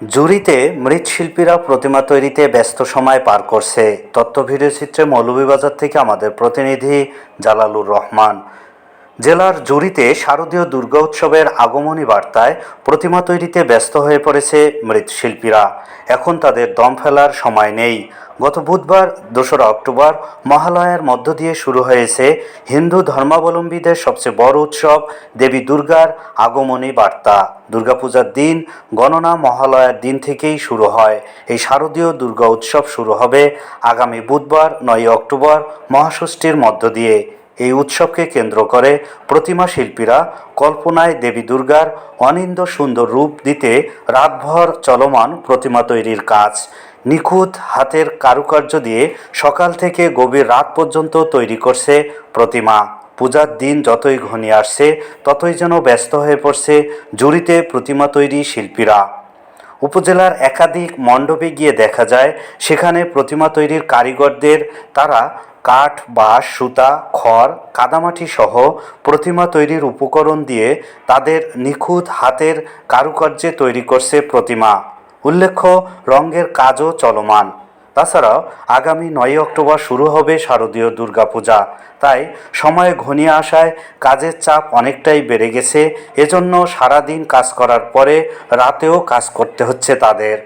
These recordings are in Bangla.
জুরিতে মৃৎশিল্পীরা প্রতিমা তৈরিতে ব্যস্ত সময় পার করছে। তথ্য ভিডিওচিত্রে মৌলভীবাজার থেকে আমাদের প্রতিনিধি জালালুর রহমান। জেলার জুরিতে শারদীয় দুর্গা উৎসবের আগমনী বার্তায় প্রতিমা তৈরিতে ব্যস্ত হয়ে পড়েছে মৃৎশিল্পীরা। এখন তাদের দম ফেলার সময় নেই। গত বুধবার, দোসরা অক্টোবর, মহালয়ার মধ্য দিয়ে শুরু হয়েছে হিন্দু ধর্মাবলম্বীদের সবচেয়ে বড় উৎসব দেবী দুর্গার আগমনী বার্তা। দুর্গাপূজার দিন, গণনা মহালয়ার দিন থেকেই শুরু হয়। এই শারদীয় দুর্গা উৎসব শুরু হবে আগামী বুধবার নয় অক্টোবর, মহাষষ্ঠীর মধ্য দিয়ে। এই উৎসবকে কেন্দ্র করে প্রতিমা শিল্পীরা কল্পনায় দেবী দুর্গার অনিন্দ সুন্দর রূপ দিতে রাতভর চলমান প্রতিমা তৈরির কাজ। নিখুঁত হাতের কারুকার্য দিয়ে সকাল থেকে গভীর রাত পর্যন্ত তৈরি করছে প্রতিমা। পূজার দিন যতই ঘনিয়ে আসছে, ততই যেন ব্যস্ত হয়ে পড়ছে জুড়িতে প্রতিমা তৈরি শিল্পীরা। উপজেলার একাধিক মণ্ডপে গিয়ে দেখা যায়, সেখানে প্রতিমা তৈরির কারিগরদের তারা কাঠ, বাঁশ, সুতা, খড়, কাদামাটি সহ প্রতিমা তৈরির উপকরণ দিয়ে তাদের নিখুঁত হাতের কারুকার্যে তৈরি করছে প্রতিমা। উল্লেখ্য, রঙের কাজও চলমান। তাছাড়াও আগামী নয় অক্টোবর শুরু হবে শারদীয় দুর্গাপূজা। তাই সময় ঘনিয়ে আসায় কাজের চাপ অনেকটাই বেড়ে গেছে। এজন্য সারাদিন কাজ করার পরে রাতেও কাজ করতে হচ্ছে তাদের।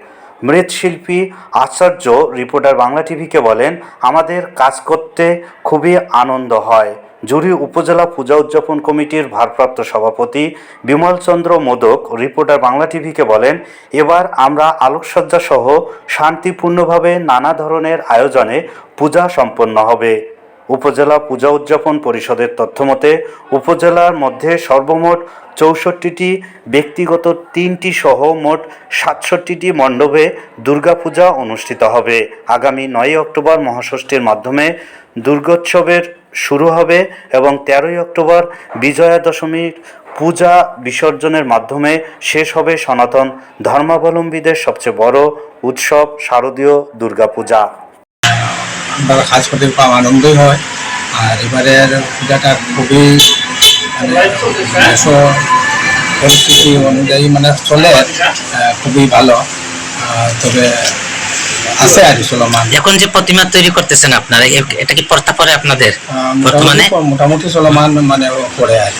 মৃৎশিল্পী, আচার্য, রিপোর্টার বাংলা টিভিকে বলেন, আমাদের কাজ করতে খুবই আনন্দ হয়। জুরি উপজেলা পূজা উদযাপন কমিটির ভারপ্রাপ্ত সভাপতি বিমল চন্দ্র মোদক রিপোর্টার বাংলা টিভিকে বলেন, এবার আমরা আলোকসজ্জা সহ শান্তিপূর্ণভাবে নানা ধরনের আয়োজনে পূজা সম্পন্ন হবে। উপজেলা পূজা উদযাপন পরিষদের তথ্যমতে, উপজেলার মধ্যে সর্বমোট চৌষট্টিটি ব্যক্তিগত তিনটি সহ মোট সাতষট্টিটি মণ্ডপে দুর্গাপূজা অনুষ্ঠিত হবে। আগামী নয় অক্টোবর মহাষষ্ঠীর মাধ্যমে দুর্গোৎসবের শুরু হবে এবং তেরোই অক্টোবর বিজয়া দশমীর পূজা বিসর্জনের মাধ্যমে শেষ হবে সনাতন ধর্মাবলম্বীদের সবচেয়ে বড় উৎসব শারদীয় দুর্গাপূজা। আমরা কাজ করতে খুব আনন্দই হয়। আর এবারের পূজাটা খুবই মানে পরিস্থিতি অনুযায়ী মানে চলে খুবই ভালো। তবে আছে আর কি চলমান। এখন যে প্রতিমা তৈরি করতেছেন আপনারা এটা কি পড়তা পরে আপনাদের বর্তমানে? মোটামুটি চলমান মানে পড়ে আর।